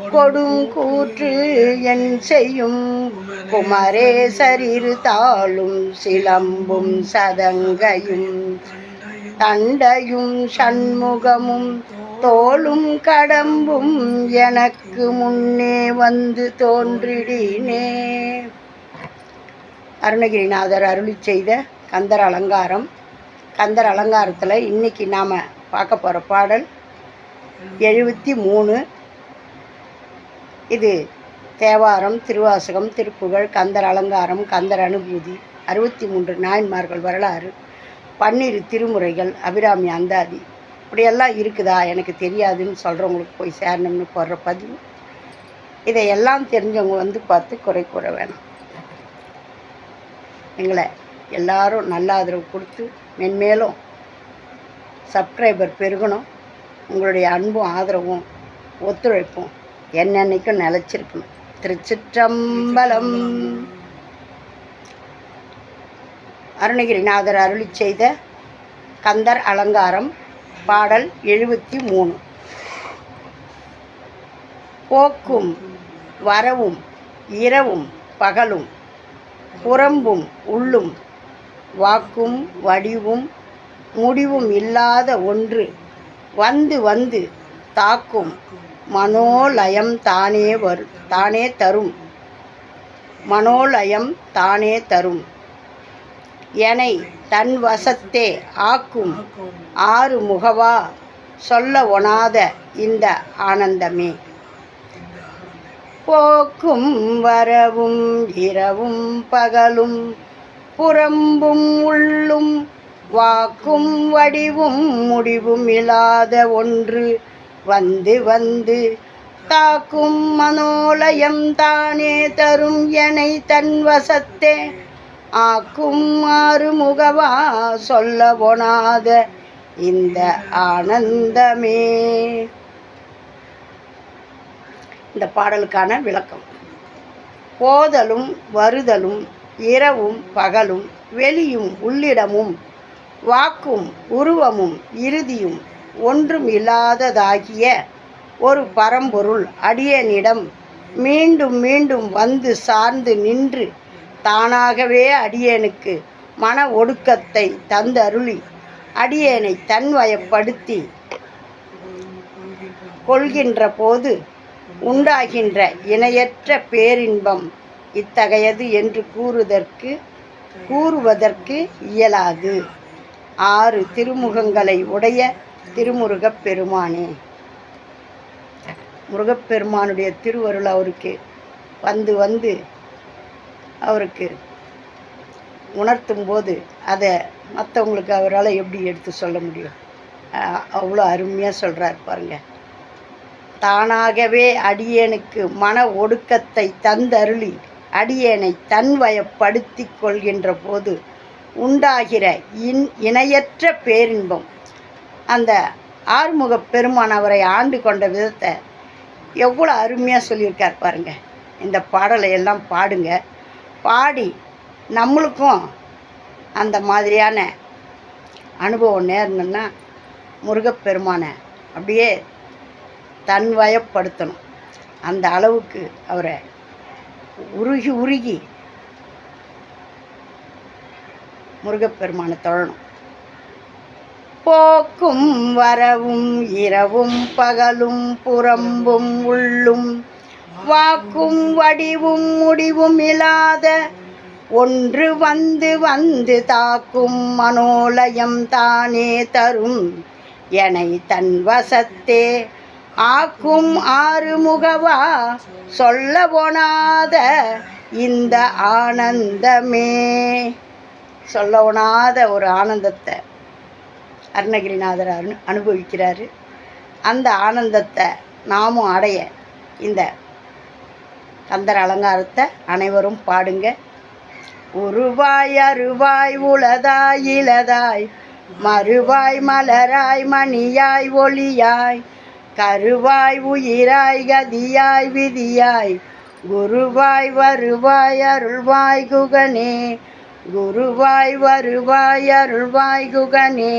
கொடும் கூற்று என் செய்யும். குமரேசரிரு தாளும் சிலம்பும் சதங்கையும். தண்டையும் சண்முகமும் தோளும் கடம்பும் எனக்கு முன்னே வந்து தோன்றிடினே. அருணகிரிநாதர் அருளி செய்த கந்தர் அலங்காரம். கந்தர் அலங்காரத்தில் இன்னைக்கு நாம் பார்க்க போகிற பாடல் எழுபத்தி மூணு. இது தேவாரம் திருவாசகம் திருப்புகழ் கந்தர் அலங்காரம் கந்தர் அனுபூதி அறுபத்தி மூன்று நாயன்மார்கள் வரலாறு பன்னிரு திருமுறைகள் அபிராமி அந்தாதி. இப்படியெல்லாம் இருக்குதா? எனக்கு தெரியாதுன்னு சொல்கிறவங்களுக்கு போய் சேரணும்னு போடுற பதிவு. இதையெல்லாம் தெரிஞ்சவங்க வந்து பார்த்து குறை கூற வேணாம். எங்களை எல்லாரும் நல்ல ஆதரவு கொடுத்து மென்மேலும் சப்ஸ்கிரைபர் பெருகணும். உங்களுடைய அன்பும் ஆதரவும் ஒத்துழைப்பும் என்னென்னைக்கும் நிலச்சிருக்கணும். திருச்சிற்றம்பலம். அருணகிரிநாதர் அருளி செய்த கந்தர் அலங்காரம் பாடல் எழுபத்தி மூணு போக்கும் வரவும் இரவும் பகலும் புறம்பும் உள்ளும் வாக்கும் வடிவும் முடிவும் இல்லாத ஒன்று வந்து வந்து தாக்கும் மனோலயம் தானே வரு தானே தரும். மனோலயம் தானே தரும். எனை தன் வசத்தே ஆக்கும் ஆறு முகவா சொல்ல ஒணாத இந்த ஆனந்தமே. போக்கும் வரவும் இரவும் பகலும் புறம்பும் உள்ளும் வாக்கும் வடிவும் முடிவும் இல்லாத ஒன்று வந்து வந்து தாக்கும் மனோலயம் தானே தரும் எனை தன் வசத்தே. ஆக்கும் ஆறு முகவா சொல்ல போனாத இந்த ஆனந்தமே. இந்த பாடலுக்கான விளக்கம். போதலும் வருதலும் இரவும் பகலும் வெளியும் உள்ளிடமும் வாக்கும் உருவமும் இறுதியும் ஒன்றும் இல்லாததாகிய ஒரு பரம்பொருள் அடியனிடம் மீண்டும் மீண்டும் வந்து சார்ந்து நின்று தானாகவே அடியனுக்கு மன ஒடுக்கத்தை தந்தருளி அடியேனை தன்வயப்படுத்தி கொள்கின்ற போது உண்டாகின்ற இணையற்ற பேரின்பம் இத்தகையது என்று கூறுவதற்கு கூறுவதற்கு இயலாது. ஆறு திருமுகங்களை உடைய திருமுருகப் பெருமானே. முருகப்பெருமானுடைய திருவருள் அவருக்கு வந்து வந்து அவருக்கு உணர்த்தும் போது அதை மற்றவங்களுக்கு அவரால் எப்படி எடுத்து சொல்ல முடியும்? அவ்வளோ அருமையாக சொல்கிறார் பாருங்க. தானாகவே அடியேனுக்கு மன ஒடுக்கத்தை தந்தருளி அடியேனை தன்வயப்படுத்தி கொள்கின்ற போது உண்டாகிற இன் இணையற்ற பேரின்பம் அந்த ஆறுமுகப் பெருமான் அவரை ஆண்டு கொண்ட விதத்தை எவ்வளோ அருமையாக சொல்லியிருக்கார் பாருங்க. இந்த பாடலை எல்லாம் பாடுங்க. பாடி நம்மளுக்கும் அந்த மாதிரியான அனுபவம் நேரணுன்னா முருகப்பெருமானை அப்படியே தன்வயப்படுத்தணும். அந்த அளவுக்கு அவரை உருகி உருகி முருகப்பெருமானை தொழணும். போக்கும் வரவும் இரவும் பகலும் புறம்பும் உள்ளும். வாக்கும் வடிவும் முடிவும் இல்லாத ஒன்று வந்து வந்து தாக்கும் மனோலயம் தானே தரும். எனை தன் வசத்தே ஆக்கும் ஆறு முகவா சொல்ல போனாத இந்த ஆனந்தமே. சொல்ல ஒணாத ஒரு ஆனந்தத்தை. அருணகிரிநாதர் அனு அனுபவிக்கிறாரு. அந்த ஆனந்தத்தை நாமும் அடைய இந்த கந்தர் அலங்காரத்தை அனைவரும் பாடுங்க. உருவாய் அருவாய் உளதாய் இளதாய் மறுவாய் மலராய் மணியாய் ஒளியாய் கருவாய் உயிராய் கதியாய் விதியாய் குருவாய் வருவாய் அருள்வாய் குகனே குருவாய் வருவாய் அருள்வாய் குகனே